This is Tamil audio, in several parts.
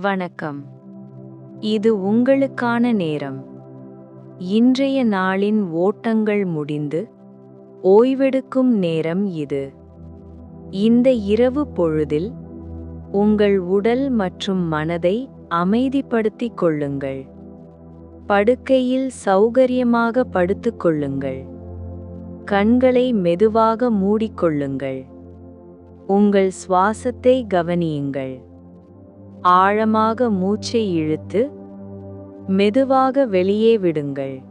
வணக்கம். இது உங்களுக்கான நேரம். இன்றைய நாளின் ஓட்டங்கள் முடிந்து ஓய்வெடுக்கும் நேரம் இது. இந்த இரவு பொழுதில் உங்கள் உடல் மற்றும் மனதை அமைதிப்படுத்திக் கொள்ளுங்கள். படுக்கையில் சௌகரியமாக படுத்துக் கொள்ளுங்கள். கண்களை மெதுவாக மூடிக்கொள்ளுங்கள் உங்கள் சுவாசத்தை கவனியுங்கள். ஆழமாக மூச்சை இழுத்து மெதுவாக வெளியே விடுங்கள்.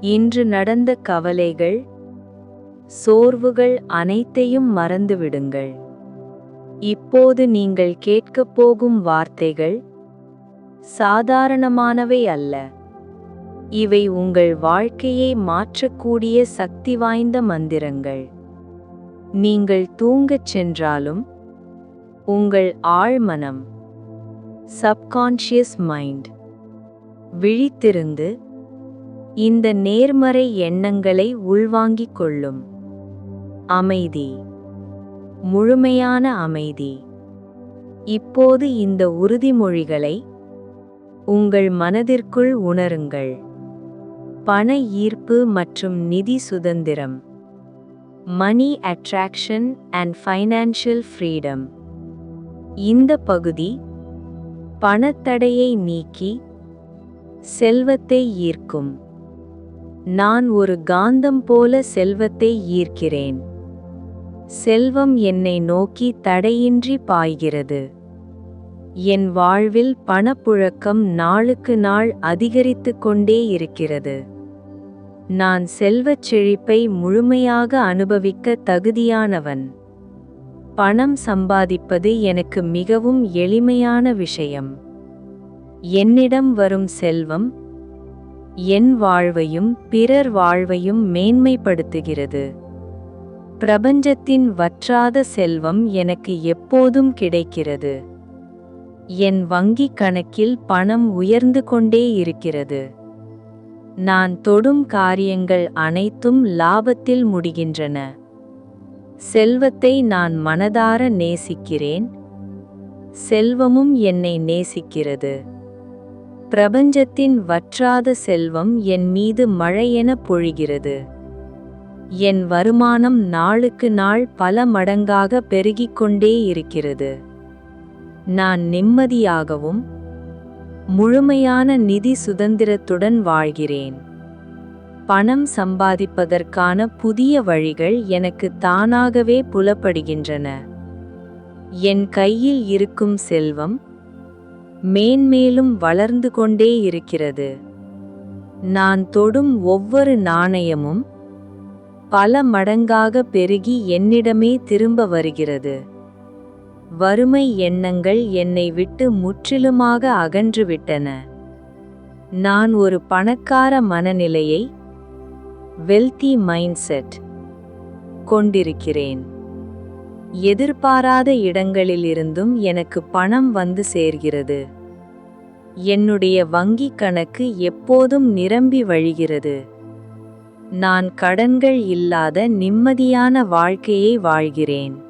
இன்று நடந்த கவலைகள் சோர்வுகள் அனைத்தையும் மறந்துவிடுங்கள் இப்போது நீங்கள் கேட்கப் போகும் வார்த்தைகள் சாதாரணமானவை அல்ல. இவை உங்கள் வாழ்க்கையை மாற்றக்கூடிய சக்தி வாய்ந்த மந்திரங்கள். நீங்கள் தூங்கச் சென்றாலும் உங்கள் ஆழ்மனம் சப்கான்ஷியஸ் மைண்ட். விழித்திருந்து இந்த நேர்மறை எண்ணங்களை உள்வாங்கிக் கொள்ளும். அமைதி. முழுமையான அமைதி. இப்போது இந்த உறுதிமொழிகளை உங்கள் மனதிற்குள் உணருங்கள். பண ஈர்ப்பு மற்றும் நிதி சுதந்திரம். Money attraction and financial freedom. இந்த பகுதி பணத்தடையை நீக்கி செல்வத்தை ஈர்க்கும். நான் ஒரு காந்தம் போல செல்வத்தை ஈர்க்கிறேன். செல்வம் என்னை நோக்கி தடையின்றி பாய்கிறது. என் வாழ்வில் பணப்புழக்கம் நாளுக்கு நாள் அதிகரித்து கொண்டே இருக்கிறது. நான் செல்வச் செழிப்பை முழுமையாக அனுபவிக்க தகுதியானவன். பணம் சம்பாதிப்பது எனக்கு மிகவும் எளிமையான விஷயம். என்னிடம் வரும் செல்வம் என் வாழ்வையும் பிறர் வாழ்வையும் மேன்மைப்படுத்துகிறது. பிரபஞ்சத்தின் வற்றாத செல்வம் எனக்கு எப்போதும் கிடைக்கிறது. என் வங்கிக் கணக்கில் பணம் உயர்ந்து கொண்டே இருக்கிறது. நான் தொடும் காரியங்கள் அனைத்தும் லாபத்தில் முடிகின்றன. செல்வத்தை நான் மனதார நேசிக்கிறேன். செல்வமும் என்னை நேசிக்கிறது. பிரபஞ்சத்தின் வற்றாத செல்வம் என் மீது மழையென பொழிகிறது. என் வருமானம் நாளுக்கு நாள் பல மடங்காக பெருகிக் கொண்டே இருக்கிறது. நான் நிம்மதியாகவும் முழுமையான நிதி சுதந்திரத்துடன் வாழ்கிறேன். பணம் சம்பாதிப்பதற்கான புதிய வழிகள் எனக்கு தானாகவே புலப்படுகின்றன. என் கையில் இருக்கும் செல்வம் மேன்மேலும் வளர்ந்து கொண்டே இருக்கிறது. நான் தொடும் ஒவ்வொரு நாணயமும் பல மடங்காக பெருகி என்னிடமே திரும்ப வருகிறது. வறுமை எண்ணங்கள் என்னை விட்டு முற்றிலுமாக அகன்றுவிட்டன நான் ஒரு பணக்கார மனநிலையை வெல்தி மைண்ட்செட் கொண்டிருக்கிறேன். எதிர்பாராத இடங்களிலிருந்தும் எனக்கு பணம் வந்து சேர்கிறது. என்னுடைய வங்கிக் கணக்கு எப்போதும் நிரம்பி வழிகிறது. நான் கடன்கள் இல்லாத நிம்மதியான வாழ்க்கையை வாழ்கிறேன்.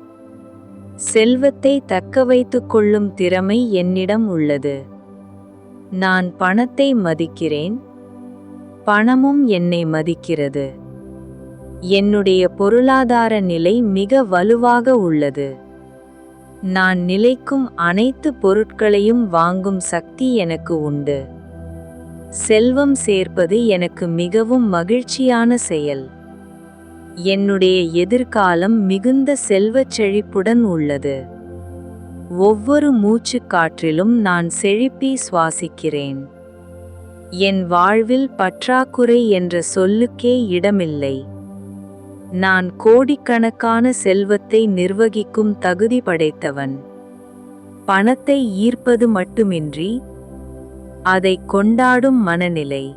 செல்வத்தை தக்க வைத்து கொள்ளும் திறமை என்னிடம் உள்ளது. நான் பணத்தை மதிக்கிறேன். பணமும் என்னை மதிக்கிறது. என்னுடைய பொருளாதார நிலை மிக வலுவாக உள்ளது. நான் நிலைக்கும் அனைத்து பொருட்களையும் வாங்கும் சக்தி எனக்கு உண்டு. செல்வம் சேர்ப்பது எனக்கு மிகவும் மகிழ்ச்சியான செயல். என்னுடைய எதிர்காலம் மிகுந்த செல்வச் செழிப்புடன் உள்ளது. ஒவ்வொரு மூச்சுக்காற்றிலும் நான் செழிப்பி சுவாசிக்கிறேன். என் வாழ்வில் பற்றாக்குறை என்ற சொல்லுக்கே இடமில்லை. நான் கோடிக்கணக்கான செல்வத்தை நிர்வகிக்கும் தகுதி படைத்தவன். பணத்தை ஈர்ப்பது மட்டுமின்றி அதை கொண்டாடும் மனநிலை.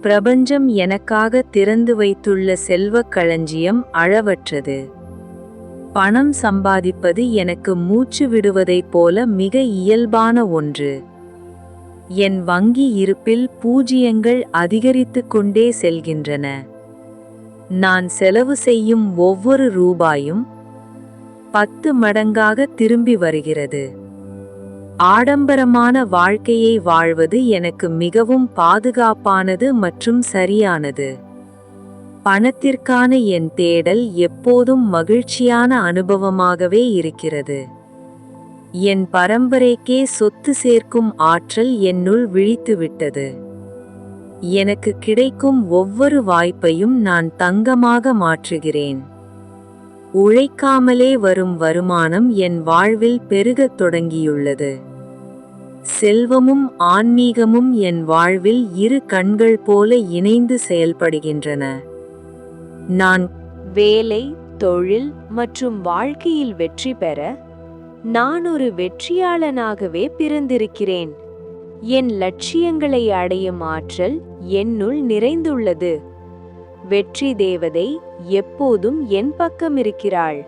பிரபஞ்சம் எனக்காக திறந்து வைத்துள்ள செல்வக் களஞ்சியம் அளவற்றது. பணம் சம்பாதிப்பது எனக்கு மூச்சு விடுவதைப் போல மிக இயல்பான ஒன்று. என் வங்கி இருப்பில் பூஜ்ஜியங்கள் அதிகரித்து கொண்டே செல்கின்றன. நான் செலவு செய்யும் ஒவ்வொரு ரூபாயும் பத்து மடங்காக திரும்பி வருகிறது. ஆடம்பரமான வாழ்க்கையை வாழ்வது எனக்கு மிகவும் பாதுகாப்பானது மற்றும் சரியானது. பணத்திற்கான என் தேடல் எப்போதும் மகிழ்ச்சியான அனுபவமாகவே இருக்கிறது. என் பரம்பரைக்கே சொத்து சேர்க்கும் ஆற்றல் என்னுள் விழித்துவிட்டது. எனக்கு கிடைக்கும் ஒவ்வொரு வாய்ப்பையும் நான் தங்கமாக மாற்றுகிறேன். உழைக்காமலே வரும் வருமானம் என் வாழ்வில் பெருகத் தொடங்கியுள்ளது. செல்வமும் ஆன்மீகமும் என் வாழ்வில் இரு கண்கள் போல இணைந்து செயல்படுகின்றன. நான் வேலை தொழில் மற்றும் வாழ்க்கையில் வெற்றி பெற நான் ஒரு வெற்றியாளனாகவே பிறந்திருக்கிறேன். என் லட்சியங்களை அடையும் ஆற்றல் என்னுள் நிறைந்துள்ளது. வெற்றி தேவதை எப்போதும் என் பக்கம் இருக்கிறாள்.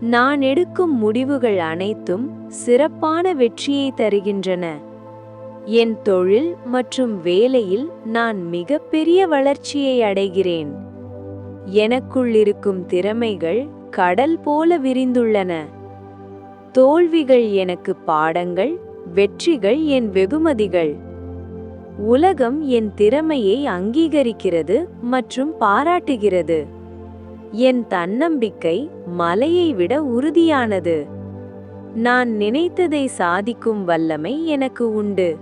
நான் எடுக்கும் முடிவுகள் அனைத்தும் சிறப்பான வெற்றியை தருகின்றன. என் தொழில் மற்றும் வேலையில் நான் மிகப்பெரிய வளர்ச்சியை அடைகிறேன். எனக்குள் இருக்கும் திறமைகள் கடல் போல விரிந்துள்ளன. தோல்விகள் எனக்கு பாடங்கள் வெற்றிகள் என் வெகுமதிகள். உலகம் என் திறமையை அங்கீகரிக்கிறது மற்றும் பாராட்டுகிறது. என் தன்னம்பிக்கை மலையை விட உறுதியானது. நான் நினைத்ததை சாதிக்கும் வல்லமை எனக்கு உண்டு.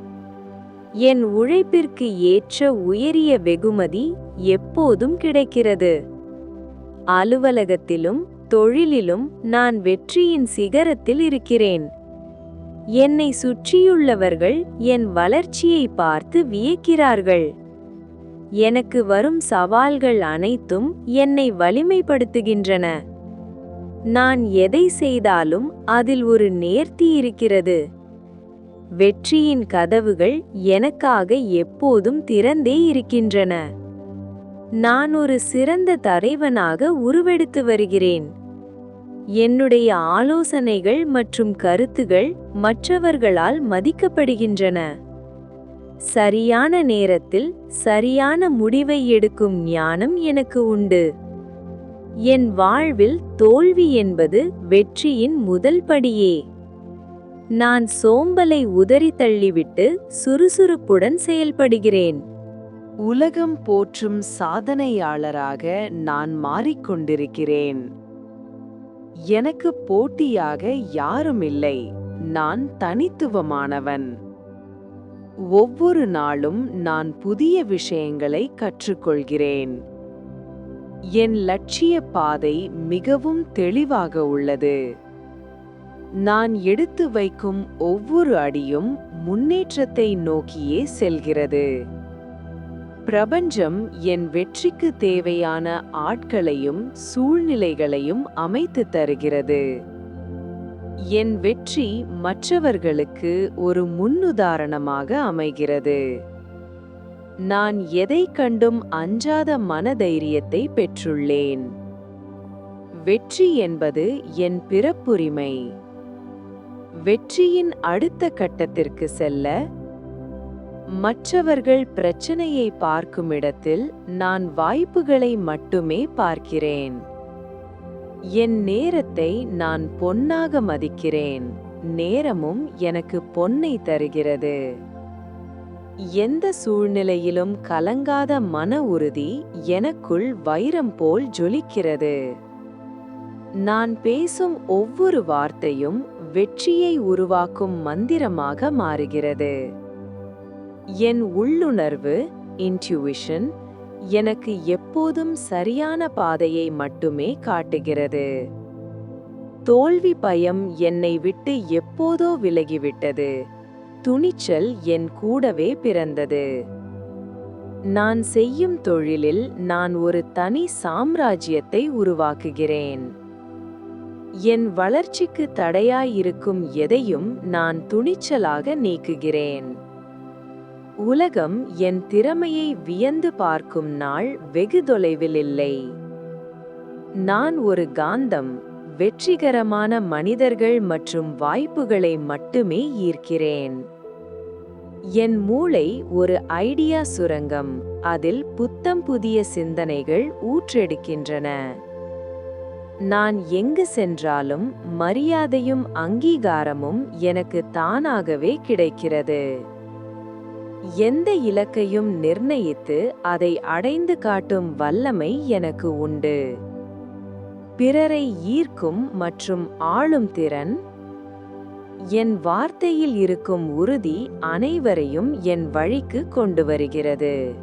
என் உழைப்பிற்கு ஏற்ற உயரிய வெகுமதி எப்போதும் கிடைக்கிறது. அலுவலகத்திலும் தொழிலிலும் நான் வெற்றியின் சிகரத்தில் இருக்கிறேன். என்னை சுற்றியுள்ளவர்கள் என் வளர்ச்சியை பார்த்து வியக்கிறார்கள். எனக்கு வரும் சவால்கள் அனைத்தும் என்னை வலிமைப்படுத்துகின்றன. நான் எதை செய்தாலும் அதில் ஒரு நேர்த்தி இருக்கிறது. வெற்றியின் கதவுகள் எனக்காக எப்போதும் திறந்தே இருக்கின்றன. நான் ஒரு சிறந்த தலைவனாக உருவெடுத்து வருகிறேன். என்னுடைய ஆலோசனைகள் மற்றும் கருத்துகள் மற்றவர்களால் மதிக்கப்படுகின்றன. சரியான நேரத்தில் சரியான முடிவை எடுக்கும் ஞானம் எனக்கு உண்டு. என் வாழ்வில் தோல்வி என்பது வெற்றியின் முதல் படியே. நான் சோம்பலை உதறி தள்ளிவிட்டு சுறுசுறுப்புடன் செயல்படுகிறேன். உலகம் போற்றும் சாதனையாளராக நான் மாறிக்கொண்டிருக்கிறேன். எனக்கு போட்டியாக யாரும் இல்லை நான் தனித்துவமானவன். ஒவ்வொரு நாளும் நான் புதிய விஷயங்களை கற்றுக்கொள்கிறேன். என் லட்சிய பாதை மிகவும் தெளிவாக உள்ளது. நான் எடுத்து வைக்கும் ஒவ்வொரு அடியும் முன்னேற்றத்தை நோக்கியே செல்கிறது. பிரபஞ்சம் என் வெற்றிக்கு தேவையான ஆட்களையும் சூழ்நிலைகளையும் அமைத்து தருகிறது. என் வெற்றி மற்றவர்களுக்கு ஒரு முன்னுதாரணமாக அமைகிறது. நான் எதை கண்டும் அஞ்சாத மனதைரியத்தை பெற்றுள்ளேன். வெற்றி என்பது என் பிறப்புரிமை. வெற்றியின் அடுத்த கட்டத்திற்கு செல்ல மற்றவர்கள் பிரச்சனையை பார்க்கும் இடத்தில் நான் வாய்ப்புகளை மட்டுமே பார்க்கிறேன். என் நேரத்தை நான் பொன்னாக மதிக்கிறேன். நேரமும் எனக்கு பொன்னை தருகிறது. எந்த சூழ்நிலையிலும் கலங்காத மன உறுதி எனக்குள் வைரம் போல் ஜொலிக்கிறது. நான் பேசும் ஒவ்வொரு வார்த்தையும் வெற்றியை உருவாக்கும் மந்திரமாக மாறுகிறது. என் உள்ளுணர்வு இன்ட்யூவிஷன் எனக்கு எப்போதும் சரியான பாதையை மட்டுமே காட்டுகிறது. தோல்வி பயம் என்னை விட்டு எப்போதோ விலகிவிட்டது. துணிச்சல் என் கூடவே பிறந்தது. நான் செய்யும் தொழிலில் நான் ஒரு தனி சாம்ராஜ்யத்தை உருவாக்குகிறேன். என் வளர்ச்சிக்கு தடையாயிருக்கும் எதையும் நான் துணிச்சலாக நீக்குகிறேன். உலகம் என் திறமையை வியந்து பார்க்கும் நாள் வெகு தொலைவில் இல்லை. நான் ஒரு காந்தம் வெற்றிகரமான மனிதர்கள் மற்றும் வாய்ப்புகளை மட்டுமே ஈர்க்கிறேன். என் மூளை ஒரு ஐடியா சுரங்கம் அதில் புத்தம் புதிய சிந்தனைகள் ஊற்றெடுக்கின்றன. நான் எங்கு சென்றாலும் மரியாதையும் அங்கீகாரமும் எனக்கு தானாகவே கிடைக்கிறது. எந்த இலக்கையும் நிர்ணயித்து அதை அடைந்து காட்டும் வல்லமை எனக்கு உண்டு. பிறரை ஈர்க்கும் மற்றும் ஆளும் திறன் என் வார்த்தையில் இருக்கும் உறுதி அனைவரையும் என் வழிக்கு கொண்டு வருகிறது.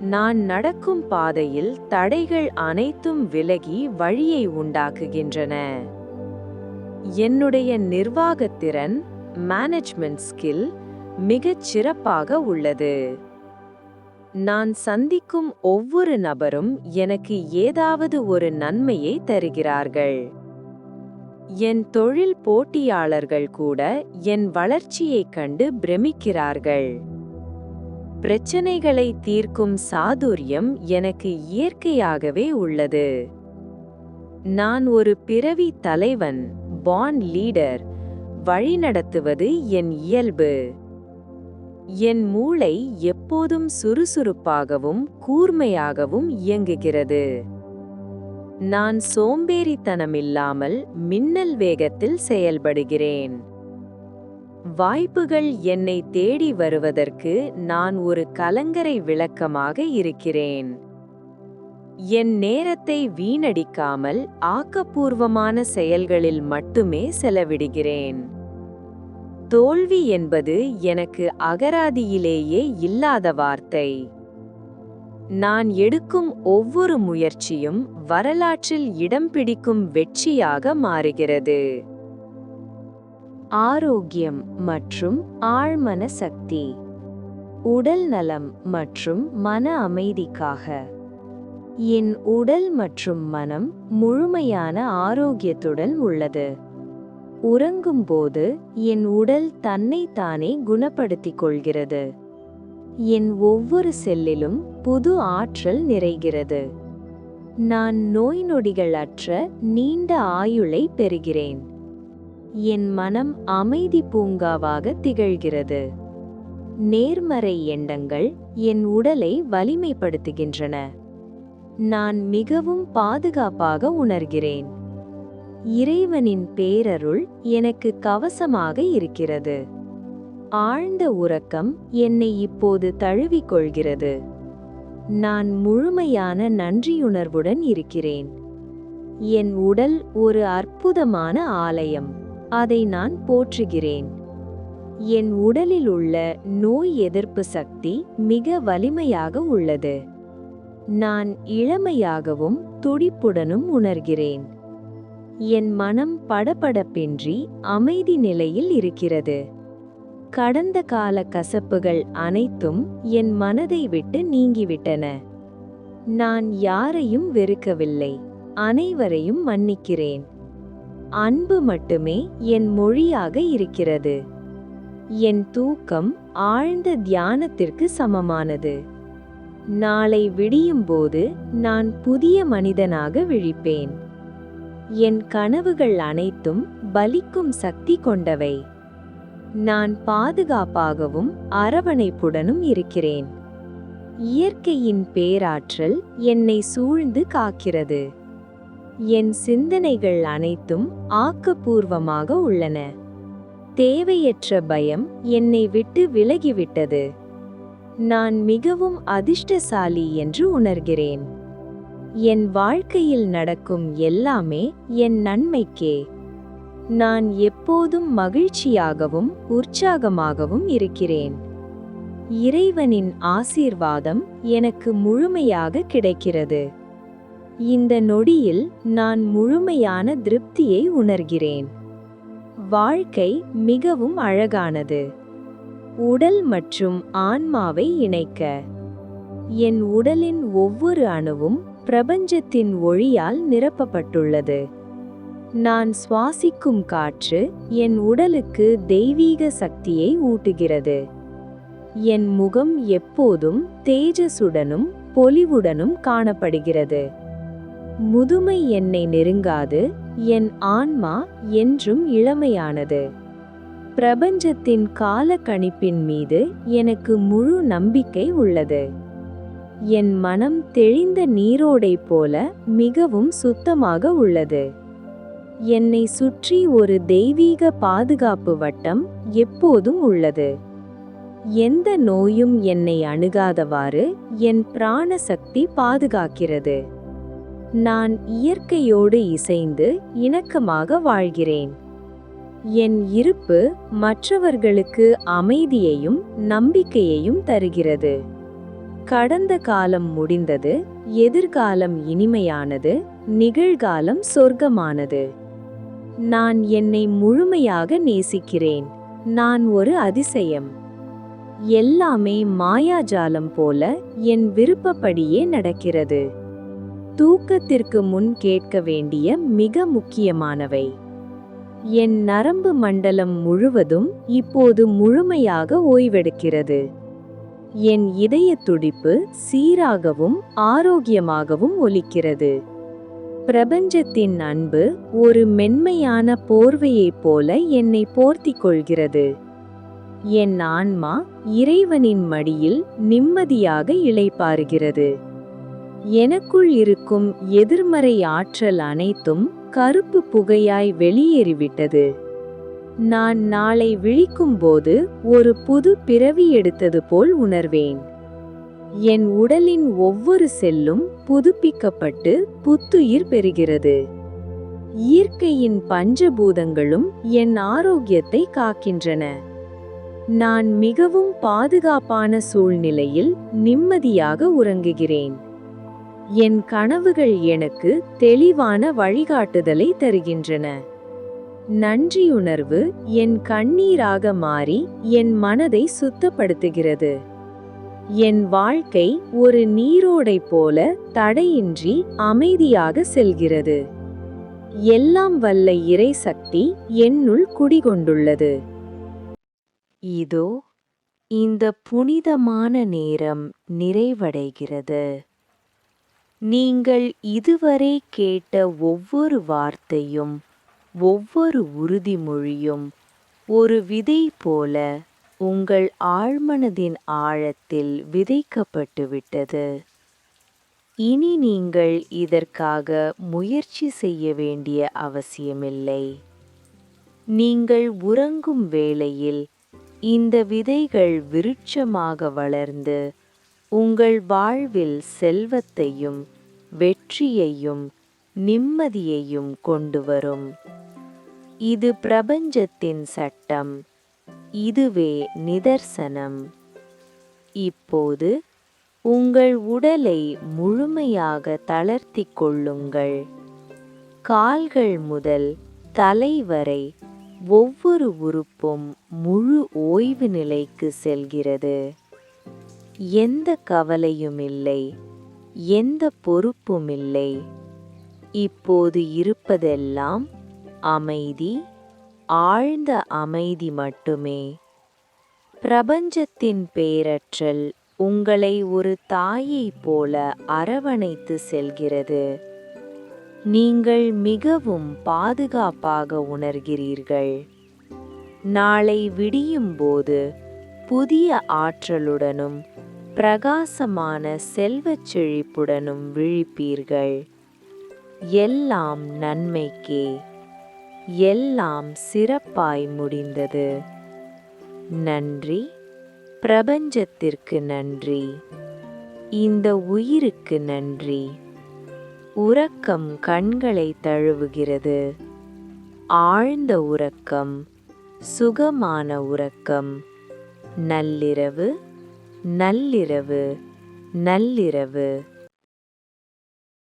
நான் நடக்கும் பாதையில் தடைகள் அனைத்தும் விலகி வழியை உண்டாக்குகின்றன. என்னுடைய நிர்வாகத்திறன் மேனேஜ்மெண்ட் ஸ்கில் மிகச் சிறப்பாக உள்ளது. நான் சந்திக்கும் ஒவ்வொரு நபரும் எனக்கு ஏதாவது ஒரு நன்மையை தருகிறார்கள். என் தொழில் போட்டியாளர்கள் கூட என் வளர்ச்சியைக் கண்டு பிரமிக்கிறார்கள். பிரச்சனைகளை தீர்க்கும் சாதுரியம் எனக்கு இயற்கையாகவே உள்ளது. நான் ஒரு பிறவி தலைவன் பாண்ட் லீடர் வழிநடத்துவது என் இயல்பு. என் மூளை எப்போதும் சுறுசுறுப்பாகவும் கூர்மையாகவும் இயங்குகிறது. நான் சோம்பேறித்தனமில்லாமல் மின்னல் வேகத்தில் செயல்படுகிறேன். வாய்ப்புகள் என்னை தேடி வருவதற்கு நான் ஒரு கலங்கரை விளக்கமாக இருக்கிறேன். என் நேரத்தை வீணடிக்காமல் ஆக்கப்பூர்வமான செயல்களில் மட்டுமே செலவிடுகிறேன். தோல்வி என்பது எனக்கு அகராதியிலேயே இல்லாத வார்த்தை. நான் எடுக்கும் ஒவ்வொரு முயற்சியும் வரலாற்றில் இடம் பிடிக்கும் வெற்றியாக மாறுகிறது. ஆரோக்கியம் மற்றும் ஆழ்மன சக்தி. உடல் நலம் மற்றும் மன அமைதிக்காக. என் உடல் மற்றும் மனம் முழுமையான ஆரோக்கியத்துடன் உள்ளது. உறங்கும்போது என் உடல் தன்னைத்தானே குணப்படுத்திக் கொள்கிறது என் ஒவ்வொரு செல்லிலும் புது ஆற்றல் நிறைகிறது. நான் நோய் நொடிகள் அற்ற நீண்ட ஆயுளை பெறுகிறேன். என் மனம் அமைதி பூங்காவாக திகழ்கிறது. நேர்மறை எண்ணங்கள் என் உடலை வலிமைப்படுத்துகின்றன. நான் மிகவும் பாதுகாப்பாக உணர்கிறேன். இறைவனின் பேரருள் எனக்கு கவசமாக இருக்கிறது. ஆழ்ந்த உறக்கம் என்னை இப்போது தழுவிக்கொள்கிறது. நான் முழுமையான நன்றியுணர்வுடன் இருக்கிறேன். என் உடல் ஒரு அற்புதமான ஆலயம். அதை நான் போற்றுகிறேன். என் உடலில் உள்ள நோய் எதிர்ப்பு சக்தி மிக வலிமையாக உள்ளது. நான் இளமையாகவும் துடிப்புடனும் உணர்கிறேன். என் மனம் படபடப்பின்றி அமைதி நிலையில் இருக்கிறது. கடந்த கால கசப்புகள் அனைத்தும் என் மனதை விட்டு நீங்கிவிட்டன. நான் யாரையும் வெறுக்கவில்லை. அனைவரையும் மன்னிக்கிறேன். அன்பு மட்டுமே என் மொழியாக இருக்கிறது. என் தூக்கம் ஆழ்ந்த தியானத்திற்கு சமமானது. நாளை விடியும்போது நான் புதிய மனிதனாக விழிப்பேன். என் கனவுகள் அனைத்தும் பலிக்கும் சக்தி கொண்டவை. நான் பாதுகாப்பாகவும் அரவணைப்புடனும் இருக்கிறேன். இயற்கையின் பேராற்றல் என்னை சூழ்ந்து காக்கிறது. என் சிந்தனைகள் அனைத்தும் ஆக்கப்பூர்வமாக உள்ளன. தேவையற்ற பயம் என்னை விட்டு விலகிவிட்டது. நான் மிகவும் அதிர்ஷ்டசாலி என்று உணர்கிறேன். என் வாழ்க்கையில் நடக்கும் எல்லாமே என் நன்மைக்கே. நான் எப்போதும் மகிழ்ச்சியாகவும் உற்சாகமாகவும் இருக்கிறேன். இறைவனின் ஆசீர்வாதம் எனக்கு முழுமையாக கிடைக்கிறது. இந்த நொடியில் நான் முழுமையான திருப்தியை உணர்கிறேன். வாழ்க்கை மிகவும் அழகானது. உடல் மற்றும் ஆன்மாவை இணைக்க. என் உடலின் ஒவ்வொரு அணுவும் பிரபஞ்சத்தின் ஒளியால் நிரப்பப்பட்டுள்ளது. நான் சுவாசிக்கும் காற்று என் உடலுக்கு தெய்வீக சக்தியை ஊட்டுகிறது. என் முகம் எப்போதும் தேஜசுடனும் பொலிவுடனும் காணப்படுகிறது. முதுமை என்னை நெருங்காது என் ஆன்மா என்றும் இளமையானது. பிரபஞ்சத்தின் கால கணிப்பின் மீது எனக்கு முழு நம்பிக்கை உள்ளது. என் மனம் தெளிந்த நீரோடை போல மிகவும் சுத்தமாக உள்ளது. என்னை சுற்றி ஒரு தெய்வீக பாதுகாப்பு வட்டம் எப்போதும் உள்ளது. எந்த நோயும் என்னை அணுகாதவாறு என் பிராண சக்தி பாதுகாக்கிறது. நான் இயற்கையோடு இசைந்து இணக்கமாக வாழ்கிறேன். என் இருப்பு மற்றவர்களுக்கு அமைதியையும் நம்பிக்கையையும் தருகிறது. கடந்த காலம் முடிந்தது எதிர்காலம் இனிமையானது நிகழ்காலம் சொர்க்கமானது. நான் என்னை முழுமையாக நேசிக்கிறேன் நான் ஒரு அதிசயம். எல்லாமே மாயாஜாலம் போல என் விருப்பப்படியே நடக்கிறது. தூக்கத்திற்கு முன் கேட்க வேண்டிய மிக முக்கியமானவை. என் நரம்பு மண்டலம் முழுவதும் இப்போது முழுமையாக ஓய்வெடுக்கிறது. என் இதய துடிப்பு சீராகவும் ஆரோக்கியமாகவும் ஒலிக்கிறது. பிரபஞ்சத்தின் அன்பு ஒரு மென்மையான போர்வையைப் போல என்னை போர்த்திக் கொள்கிறது. என் ஆன்மா இறைவனின் மடியில் நிம்மதியாக இளைப்பாறுகிறது. எனக்குள் இருக்கும் எதிர்மறை ஆற்றல் அனைத்தும் கருப்பு புகையாய் வெளியேறிவிட்டது. நான் நாளை விழிக்கும்போது ஒரு புது பிறவி எடுத்தது போல் உணர்வேன். என் உடலின் ஒவ்வொரு செல்லும் புதுப்பிக்கப்பட்டு புத்துயிர் பெறுகிறது. இயற்கையின் பஞ்சபூதங்களும் என் ஆரோக்கியத்தை காக்கின்றன. நான் மிகவும் பாதுகாப்பான சூழ்நிலையில் நிம்மதியாக உறங்குகிறேன். என் கனவுகள் எனக்கு தெளிவான வழிகாட்டுதலை தருகின்றன. நன்றியுணர்வு என் கண்ணீராக மாறி என் மனதை சுத்தப்படுத்துகிறது. என் வாழ்க்கை ஒரு நீரோடை போல தடையின்றி அமைதியாக செல்கிறது. எல்லாம் வல்ல இறை சக்தி என்னுள் குடிகொண்டுள்ளது. இதோ இந்த புனிதமான நேரம் நிறைவடைகிறது. நீங்கள் இதுவரை கேட்ட ஒவ்வொரு வார்த்தையும் ஒவ்வொரு உறுதிமொழியும் ஒரு விதை போல உங்கள் ஆழ்மனதின் ஆழத்தில் விதைக்கப்பட்டுவிட்டது. இனி நீங்கள் இதற்காக முயற்சி செய்ய வேண்டிய அவசியமில்லை. நீங்கள் உறங்கும் வேளையில் இந்த விதைகள் விருட்சமாக வளர்ந்து உங்கள் வாழ்வில் செல்வத்தையும் வெற்றியையும் நிம்மதியையும் கொண்டு வரும். இது பிரபஞ்சத்தின் சட்டம். இதுவே நிதர்சனம். இப்போது உங்கள் உடலை முழுமையாக தளர்த்தி கொள்ளுங்கள். கால்கள் முதல் தலை வரை ஒவ்வொரு உறுப்பும் முழு ஓய்வு நிலைக்கு செல்கிறது. எந்த கவலையும் இல்லை எந்த பொறுப்பும் இல்லை. இப்போது இருப்பதெல்லாம் அமைதி ஆழ்ந்த அமைதி மட்டுமே. பிரபஞ்சத்தின் பேரற்றல் உங்களை ஒரு தாயைப் போல அரவணைத்து செல்கிறது. நீங்கள் மிகவும் பாதுகாப்பாக உணர்கிறீர்கள். நாளை விடியும்போது புதிய ஆற்றலுடனும் பிரகாசமான செல்வச் செழிப்புடனும் விழிப்பீர்கள். எல்லாம் நன்மைக்கே. எல்லாம் சிறப்பாய் முடிந்தது. நன்றி. பிரபஞ்சத்திற்கு நன்றி. இந்த உயிருக்கு நன்றி. உறக்கம் கண்களை தழுவுகிறது. ஆழ்ந்த உறக்கம் சுகமான உறக்கம். நள்ளிரவு நள்ளிரவு நள்ளிரவு.